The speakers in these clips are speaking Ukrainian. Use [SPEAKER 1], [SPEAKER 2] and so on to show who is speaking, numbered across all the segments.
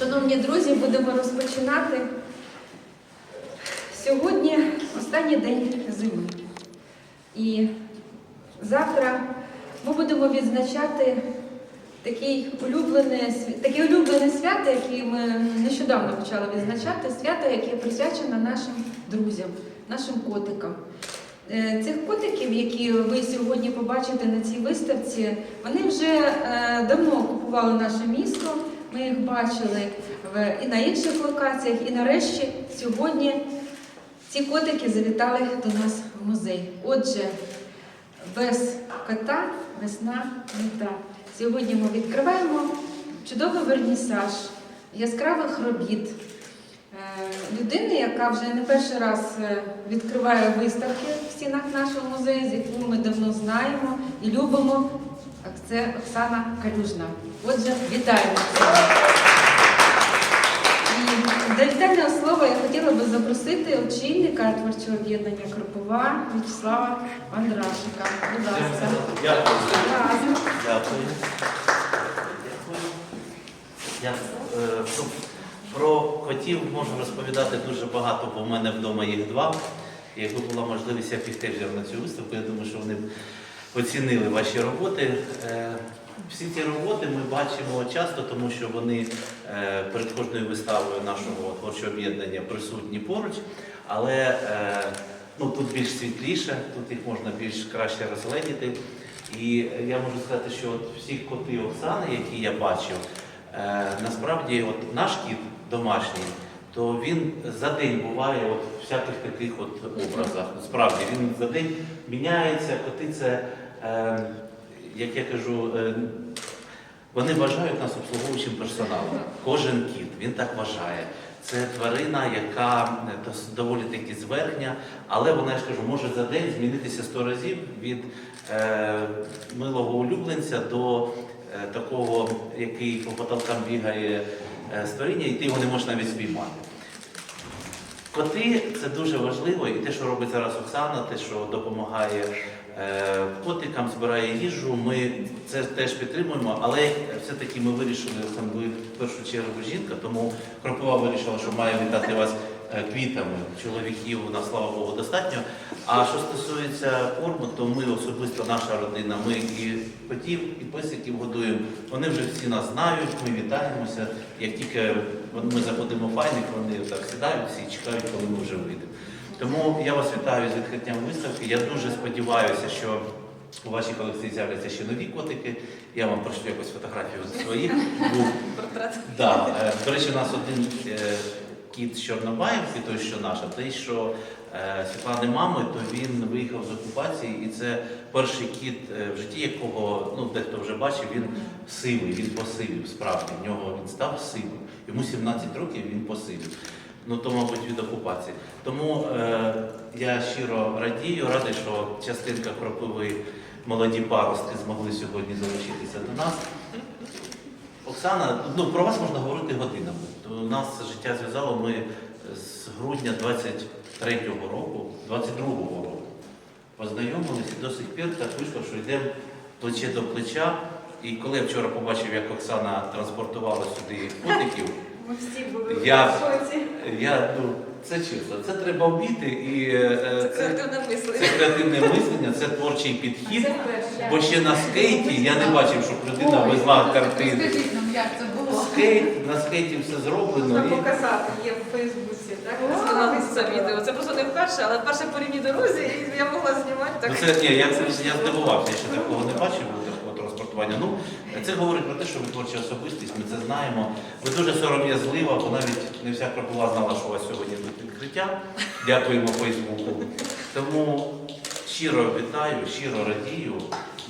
[SPEAKER 1] Шановні друзі, будемо розпочинати. Сьогодні останній день зими. І завтра ми будемо відзначати такий улюблене, таке улюблене свято, яке ми нещодавно почали відзначати, свято, яке присвячено нашим друзям, нашим котикам. Е, Цих котиків, які ви сьогодні побачите на цій виставці, вони вже е, давно окупували наше місто. Ми їх бачили в, і на інших локаціях. І нарешті сьогодні ці котики завітали до нас в музей. Отже, без кота весна не та. Сьогодні ми відкриваємо чудовий вернісаж яскравих робіт. Е, Людини, яка вже не перший раз е, відкриває виставки в стінах нашого музею, з яку ми давно знаємо і любимо. Це Оксана Калюжна. Отже, вітаємо. Оксана. І до вітального слова я хотіла би запросити очільника творчого об'єднання Кропова В'ячеслава Андрашика. Будь ласка.
[SPEAKER 2] Дякую. Дякую. Я е, про- про котів можу розповідати дуже багато, бо в мене вдома їх два. Якби була можливість, я б їх теж на цю виставку. Я думаю, що вони оцінили ваші роботи. Е, Всі ці роботи ми бачимо часто, тому що вони е, перед кожною виставою нашого творчого об'єднання присутні поруч. Але е, ну, тут більш світліше, тут їх можна більш краще розгледіти. І я можу сказати, що от всі коти Оксани, які я бачив, насправді от наш кіт домашній, то він за день буває от в всяких таких от образах. Справді він за день міняється, коти е, як я кажу, е, вони вважають нас обслуговуючим персоналом. Кожен кіт, він так вважає. Це тварина, яка е, доволі таки зверхня, але вона я ж кажу, може за день змінитися сто разів від е, милого улюбленця до е, такого, який по потолкам бігає створіння, і ти його не можеш навіть спіймати. Коти це дуже важливо, і те, що робить зараз Оксана, те, що допомагає е, котикам, збирає їжу, ми це теж підтримуємо, але все-таки ми вирішили, там буде в першу чергу жінка, тому Кропова вирішила, що має вітати вас е, квітами. Чоловіків у нас, слава Богу, достатньо. А що стосується корму, то ми особисто наша родина, ми і котів, і песиків годуємо. Вони вже всі нас знають, ми вітаємося. Як тільки ми заходимо в файник, вони так сідають всі, чекають, коли ми вже вийдемо. Тому я вас вітаю з відкриттям виставки. Я дуже сподіваюся, що у вашій колекції з'являться ще нові котики. Я вам пришлю якусь фотографію з своїх. Був Да. е, До речі, у нас один е, кіт з Чорнобаївки, той, що наш, а той, що е, Світлани мами, то він виїхав з окупації, і це перший кіт, е, в житті якого, ну, дехто вже бачив, він сивий, він посивів, справді. В нього він став сивим. Йому 17 років він посивів. Ну, то, мабуть, від окупації. Тому е, я щиро радію, радий, що частинка кропиви молоді паростки змогли сьогодні залучитися до нас. Оксана, ну про вас можна говорити годинами. То У нас життя зв'язало ми з грудня 23-го року, 22-го року познайомилися і до сих пір так вийшло, що йдемо плече до плеча. І коли я вчора побачив, як Оксана транспортувала сюди котиків,
[SPEAKER 1] Ми всі були
[SPEAKER 2] Я-
[SPEAKER 1] в шоці.
[SPEAKER 2] я ну це чесно, це треба вміти, і е, це,
[SPEAKER 1] Креативне
[SPEAKER 2] це
[SPEAKER 1] мислення.
[SPEAKER 2] креативне мислення, це творчий підхід.
[SPEAKER 1] Це.
[SPEAKER 2] Бо ще на скейті я не бачив, щоб людина везла картини.
[SPEAKER 3] Як це було?
[SPEAKER 2] Скейт, на скейті все зроблено.
[SPEAKER 1] Можна
[SPEAKER 2] І...
[SPEAKER 1] показати, є в Фейсбуці, так? Знімалися відео. Це просто не вперше, але вперше по рівній дорозі, і я могла знімати так.
[SPEAKER 2] Ну, це, ні, я, я здивувався, я ще такого не бачив такого транспортування. Ну, це говорить про те, що ви творча особистість, ми це знаємо. Ви дуже сором'язлива, бо навіть не вся кропова знала, що у вас сьогодні тут відкриття. Дякуємо Фейсбуку. Тому щиро вітаю, щиро радію.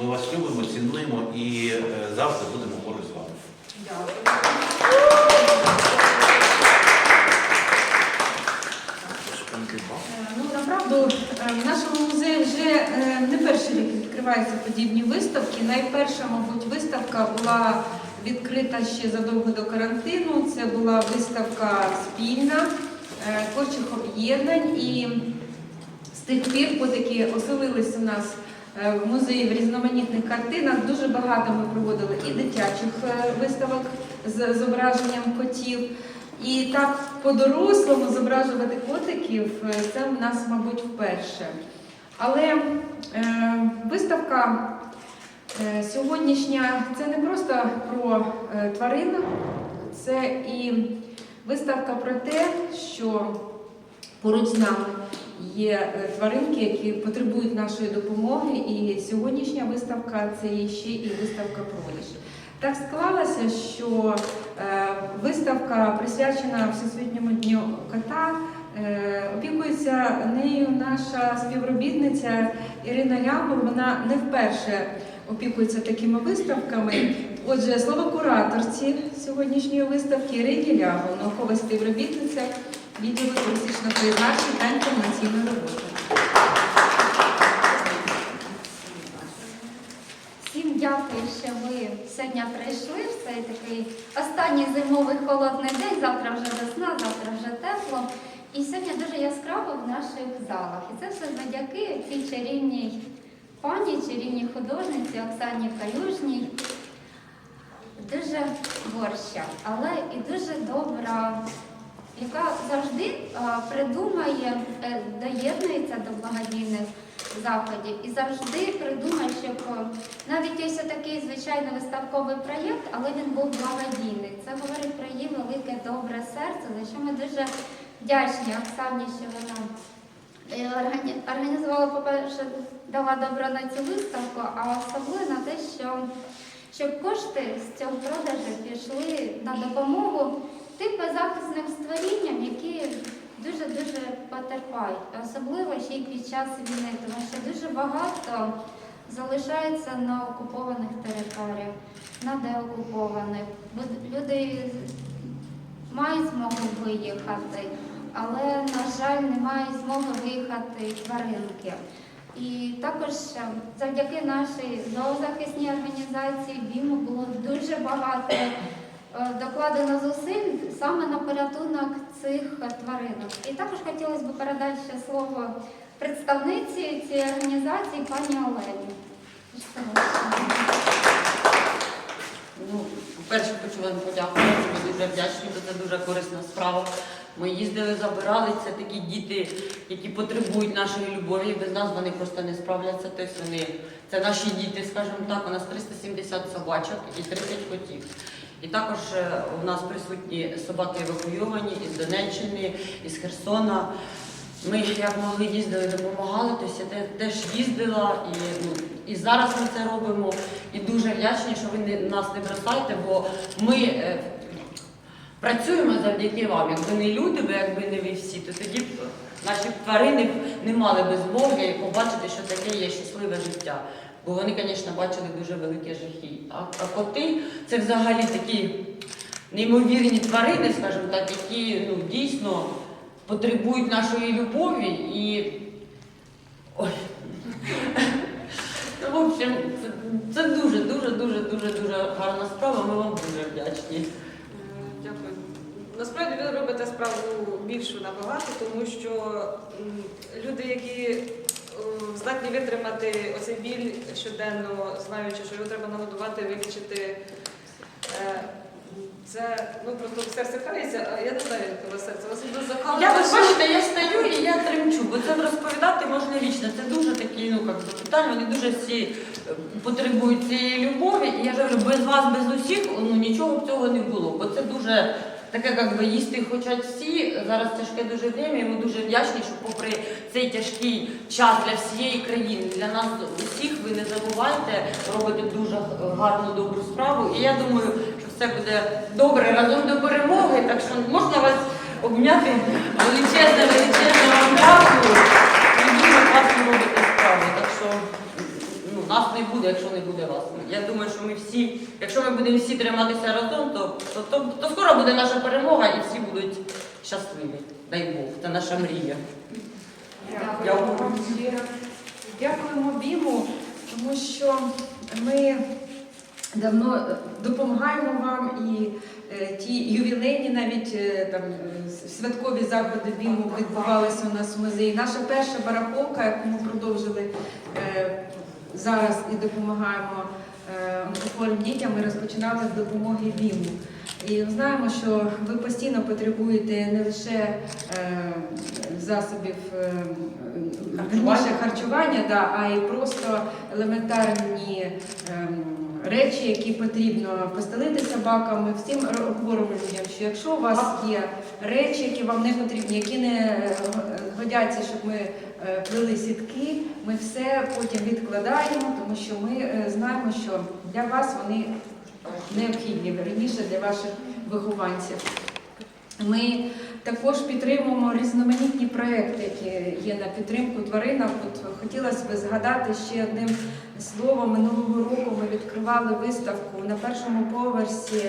[SPEAKER 2] Ми вас любимо, цінуємо і е, завжди будемо поруч з вами.
[SPEAKER 1] Ну, направду, е, в нашому музеї вже е, не перший рік відкриваються подібні виставки. Найперша, мабуть, виставка була відкрита ще задовго до карантину. Це була виставка спільна е, творчих об'єднань. І з тих пір котики оселились у нас в музеї в різноманітних картинах. Дуже багато ми проводили і дитячих е, виставок з зображенням котів. І так по-дорослому зображувати котиків е, це в нас, мабуть, вперше. Але е, виставка е, сьогоднішня це не просто про е, тварин, це і виставка про те, що поруч з нами є е, тваринки, які потребують нашої допомоги. І сьогоднішня виставка це є ще і виставка продаж. Так склалося, що е, виставка присвячена Всесвітньому дню кота. Е, Опікується нею наша співробітниця Ірина Лямур. Вона не вперше опікується такими виставками. Отже, слово кураторці сьогоднішньої виставки Ірині Лямур, наукова співробітниця відділу туристичного призначення та інформаційної роботи.
[SPEAKER 3] Всім дякую, що ви сьогодні прийшли цей такий останній зимовий холодний день. Завтра вже весна, завтра вже тепло. І сьогодні дуже яскраво в наших залах. І це все завдяки цій чарівній пані, чарівній художниці Оксані Калюжній. Дуже творча, але і дуже добра, яка завжди придумає, е, доєднується до благодійних заходів і завжди придумає, щоб е, навіть ось такий звичайний виставковий проєкт, але він був благодійний. Це говорить про її велике добре серце, за що ми дуже вдячні Оксані, що вона е, організувала, по-перше, дала добро на цю виставку, а особливо на те, що щоб кошти з цього продажу пішли на допомогу тим беззахисним створінням, які дуже-дуже потерпають, особливо ще й під час війни, тому що дуже багато залишається на окупованих територіях, на деокупованих. Люди мають змогу виїхати, але, на жаль, не мають змоги виїхати тваринки. І також е, завдяки нашій зоозахисній організації БІМу було дуже багато докладено зусиль саме на порятунок цих е, тваринок. І також хотілося б передати ще слово представниці цієї організації пані Олені.
[SPEAKER 4] Ну, по-перше, хочу вам подякувати. Ми дуже вдячні, бо це дуже корисна справа. Ми їздили, забирали. Це такі діти, які потребують нашої любові. Без нас вони просто не справляться. Тобто вони це наші діти, скажімо так. У нас 370 собачок і 30 котів. І також е, у нас присутні собаки евакуйовані із Донеччини, із Херсона. Ми як могли їздили, допомагали, тобто я теж їздила і, ну, і зараз ми це робимо. І дуже вдячні, що ви не- нас не бросаєте, бо ми е, працюємо завдяки вам. Якби не люди, бо якби не ви всі, то тоді б наші тварини не мали би змоги побачити, що таке є щасливе життя. Бо вони, звісно, бачили дуже великі жахи. А, коти це взагалі такі неймовірні тварини, скажімо так, які ну, дійсно потребують нашої любові і. Ой. В общем, це, це дуже, дуже, дуже, гарна справа. Ми вам дуже вдячні.
[SPEAKER 5] Е, Дякую. Насправді ви робите справу більшу набагато, тому що люди, які здатні витримати оцей біль щоденно, знаючи, що його треба нагодувати, вилічити. е, Це ну просто серце крається, а я не знаю, як у вас серце. У вас буде закалено.
[SPEAKER 4] Я ви бачите, я стою і я тремчу, бо це розповідати можна вічно. Це дуже такі, ну як питання, вони дуже всі е, потребують цієї любові. І я ж говорю, без вас, без усіх, ну нічого б цього не було. Бо це дуже таке, як би їсти хочуть всі. Зараз тяжке дуже время, і ми дуже вдячні, що попри цей тяжкий час для всієї країни, для нас усіх, ви не забувайте, робите дуже гарну добру справу. І я думаю, що все буде добре разом до перемоги. Так що можна вас обняти величезне, величезне вам дякую. Ви дуже класно робите справу. Так що нас не буде, якщо не буде вас. Я думаю, що ми всі, якщо ми будемо всі триматися разом, то, то, то, то скоро буде наша перемога і всі будуть щасливі. Дай Бог, це наша мрія.
[SPEAKER 1] Дякуємо вам щиро. Дякуємо Біму, тому що ми давно е, допомагаємо вам і е, ті ювілейні, навіть е, там святкові заходи Біму відбувалися у нас в музеї. Наша перша барахолка, яку ми продовжили зараз і допомагаємо е, онкохворим дітям, ми розпочинали з допомоги Біму. І знаємо, що ви постійно потребуєте не лише е, засобів е, вірніше, харчування, да, а й просто елементарні ем, речі, які потрібно постелити собаками. Всім ро- говоримо людям, що якщо у вас є речі, які вам не потрібні, які не е, годяться, щоб ми е, плели сітки, ми все потім відкладаємо, тому що ми е, знаємо, що для вас вони необхідні, верніше для ваших вихованців. Ми також підтримуємо різноманітні проекти, які є на підтримку тваринок. От хотілося б згадати ще одним словом. Минулого року ми відкривали виставку на першому поверсі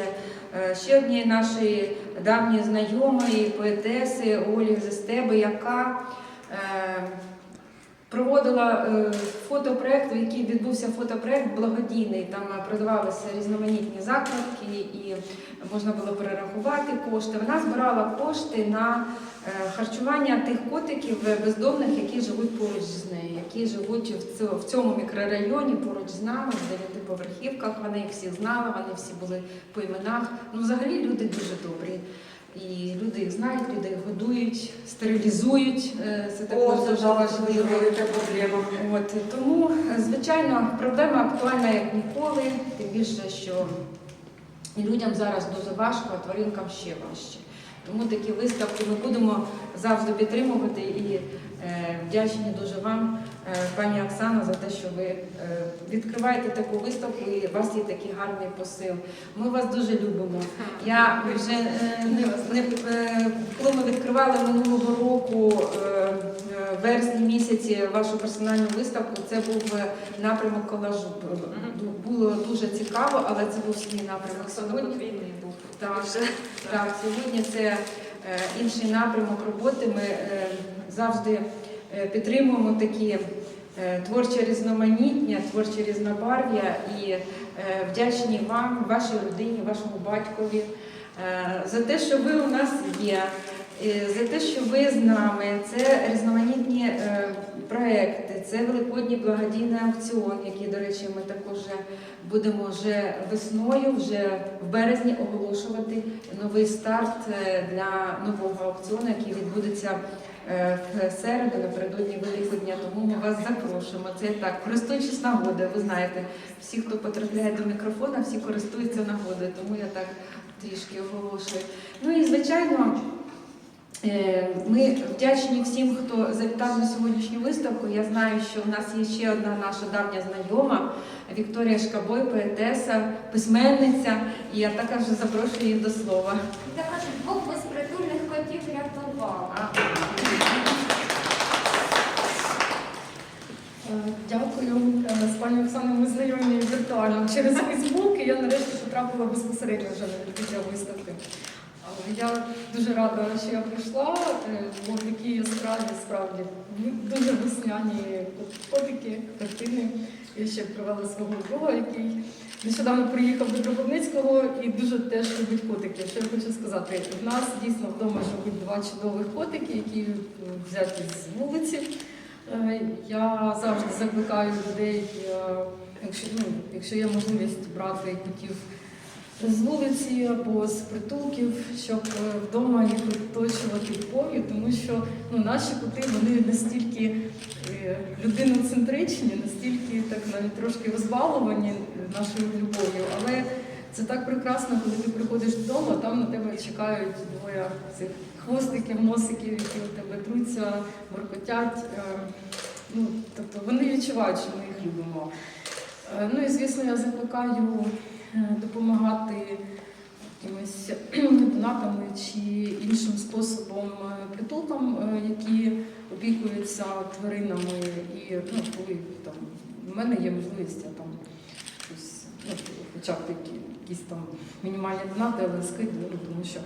[SPEAKER 1] е, ще однієї нашої давньої знайомої поетеси Олі Зестеби, яка е, проводила е, фотопроект, який відбувся фотопроект благодійний. Там е, продавалися різноманітні закладки і можна було перерахувати кошти. Вона збирала кошти на е, харчування тих котиків бездомних, які живуть поруч з нею, які живуть в цьому, мікрорайоні поруч з нами, в дев'ятиповерхівках. Вони їх всіх знали, вони всі були по іменах. Ну, взагалі люди дуже добрі. І люди їх знають, люди їх годують, стерилізують. Е, Це також дуже важливо.
[SPEAKER 4] проблема.
[SPEAKER 1] От тому, звичайно, проблема актуальна як ніколи, тим більше, що і людям зараз дуже важко, а тваринкам ще важче. Тому такі виставки ми будемо завжди підтримувати і вдячні дуже вам, е, пані Оксано, за те, що ви е, відкриваєте таку виставку і у вас є такий гарний посил. Ми вас дуже любимо. Я вже е, не, е, коли ми відкривали минулого року е, е, в вересні місяці вашу персональну виставку, це був е, напрямок колажу. Було дуже цікаво, але це був свій напрямок.
[SPEAKER 5] Оксана
[SPEAKER 1] Сьогодні
[SPEAKER 5] подвійний був.
[SPEAKER 1] так, так, сьогодні це е, інший напрямок роботи. Ми е, завжди е, підтримуємо такі е, творче різноманіття, творче різнобарв'я і е, вдячні вам, вашій родині, вашому батькові за те, що ви у нас є. За те, що ви з нами, це різноманітні проекти, це великодній благодійний аукціон, який, до речі, ми також будемо вже весною, вже в березні оголошувати новий старт для нового аукціону, який відбудеться в середу напередодні Великодня. Тому ми вас запрошуємо. Це так, користуючись нагодою, ви знаєте, всі, хто потрапляє до мікрофона, всі користуються нагодою, тому я так трішки оголошую. Ну і звичайно. Е, Ми вдячні всім, хто завітав на сьогоднішню виставку. Я знаю, що в нас є ще одна наша давня знайома Вікторія Шкабой, поетеса, письменниця. І я також запрошую її до слова.
[SPEAKER 3] Я кажу, двох безпритульних котів рятувала.
[SPEAKER 6] Е, Дякую. Е, З пані Оксаною ми знайомі віртуально через Фейсбук, я нарешті потрапила безпосередньо вже на відкриття виставки. Я дуже рада, що я прийшла, е, бо такі яскраві справді ну, дуже весняні котики, картини. Я ще привела свого друга, який нещодавно приїхав до Кропивницького і дуже теж любить котиків. Що я хочу сказати, в нас дійсно вдома живуть два чудових котики, які е, взяті з вулиці. Е, Я завжди закликаю людей, е, якщо, ну, якщо є можливість брати котів з вулиці або з притулків, щоб е, вдома їх оточувати любов'ю, тому що ну, наші коти вони настільки людиноцентричні, настільки так навіть трошки розбаловані нашою любов'ю. Але це так прекрасно, коли ти приходиш додому, а там на тебе чекають двоє цих хвостиків, носиків, які у тебе труться, моркотять. Е, Ну, тобто вони відчувають, що ми їх любимо. Е, Ну і звісно, я закликаю е, допомагати якимись донатами чи іншим способом притулкам, які опікуються тваринами. І ну, коли там в мене є можливість, я там щось, ну, хоча б якісь там мінімальні донати, але скидую, ну, тому що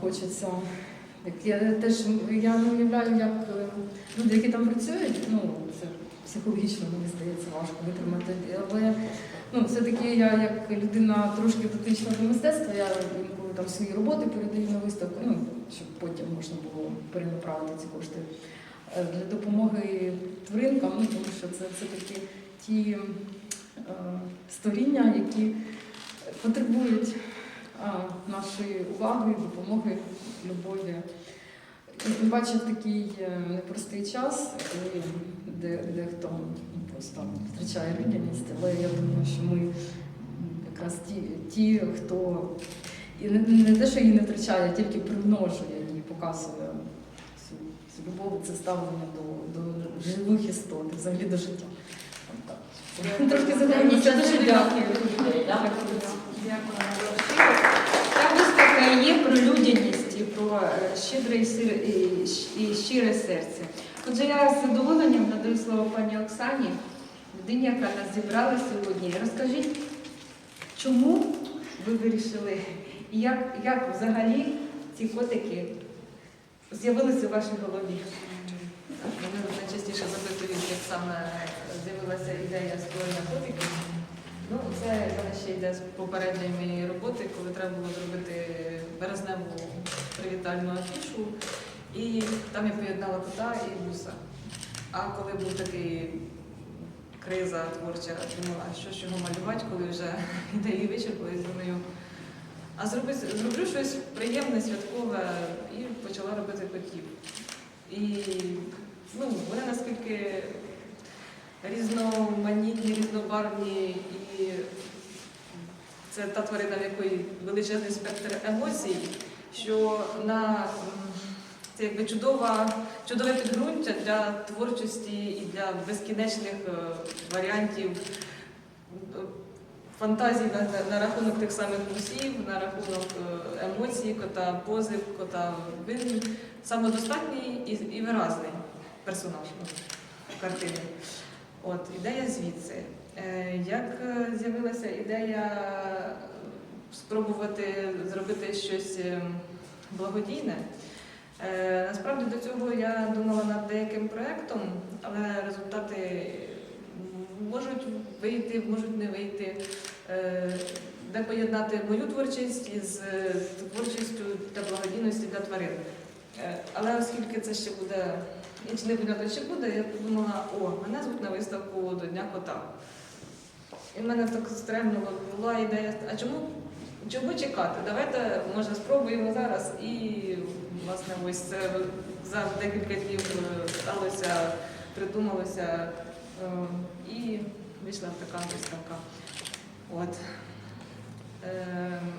[SPEAKER 6] хочеться. Так я теж я не уявляю, як е, люди, які там працюють, ну це психологічно мені здається важко витримати. Але ну все-таки я як людина трошки дотична до мистецтва, я інколи там свої роботи передаю на виставку, ну щоб потім можна було перенаправити ці кошти е, для допомоги тваринкам, ну тому що це, такі ті е, створіння, які потребують нашої уваги, допомоги, любові. І тим паче такий е, непростий час, коли де, дехто просто втрачає людяність, але я думаю, що ми якраз ті, ті хто і не, не те, що її не втрачає, а тільки примножує її, показує цю, цю любов, це ставлення до, до живих істот, взагалі до життя. Трошки задумалася, дуже дякую.
[SPEAKER 1] Дякую і є про людяність і про е, щедре і щире серце. Отже, я з задоволенням надаю слово пані Оксані, людині, яка нас зібрала сьогодні. Розкажіть, чому ви вирішили, як, як взагалі ці котики з'явилися у вашій голові?
[SPEAKER 5] Мене найчастіше запитують, як саме з'явилася ідея створення котиків. Ну, це ще йде з попередньої моєї роботи, коли треба було зробити березневу привітальну афішу. І там я поєднала кота і гуса. А коли був такий криза творча, думала, що ж його малювати, коли вже ідеї вичерпались, думаю. А зроби, зроблю щось приємне, святкове і почала робити котів. І ну, вони наскільки різноманітні, різнобарвні, і це та тварина, в якої величезний спектр емоцій, що на це якби чудова, чудове підґрунтя для творчості і для безкінечних е, варіантів фантазій на, на, на рахунок тих самих гусів, на рахунок е, емоцій, кота позив, кота він самодостатній і, і виразний персонаж картини. От, ідея звідси. Е, Як е, з'явилася ідея спробувати зробити щось е, благодійне? Е, Насправді до цього я думала над деяким проєктом, але результати можуть вийти, можуть не вийти. Е, Де поєднати мою творчість із е, творчістю для благодійності для тварин. Е, Але оскільки це ще буде, і чи не понятно, чи буде, я подумала, о, мене звуть на виставку до Дня кота. І в мене так стремнуло, була ідея, а чому, чому чекати? Давайте, може, спробуємо зараз. І, власне, ось це за декілька днів е, сталося, придумалося е, і вийшла така виставка. От. Ем,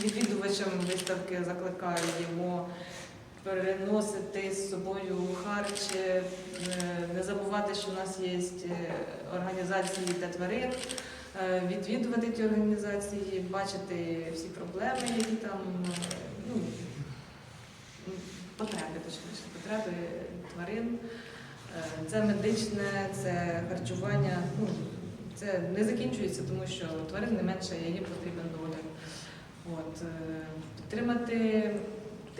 [SPEAKER 5] Відвідувачам виставки закликаю його переносити з собою харч, е, не забувати, що в нас є е, організації для тварин, е, відвідувати ті організації, бачити всі проблеми, які там, ну, потреби, точніше, потреби тварин. Це медичне, це харчування. Ну, це не закінчується, тому що тварин не менше, їм потрібен догляд. Підтримати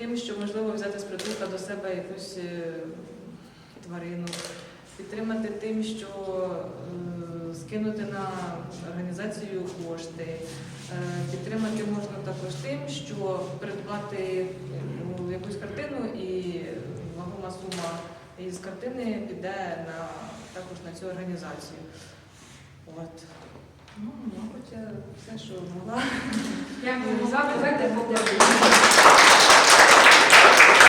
[SPEAKER 5] тим, що можливо взяти з притулка до себе якусь е, тварину, підтримати тим, що е, скинути на організацію кошти, Е, підтримати можна також тим, що придбати ну, якусь картину і вагома сума із картини піде на також на цю організацію. От. Ну, мабуть, все, що могла.
[SPEAKER 1] Дякую за поговоримо.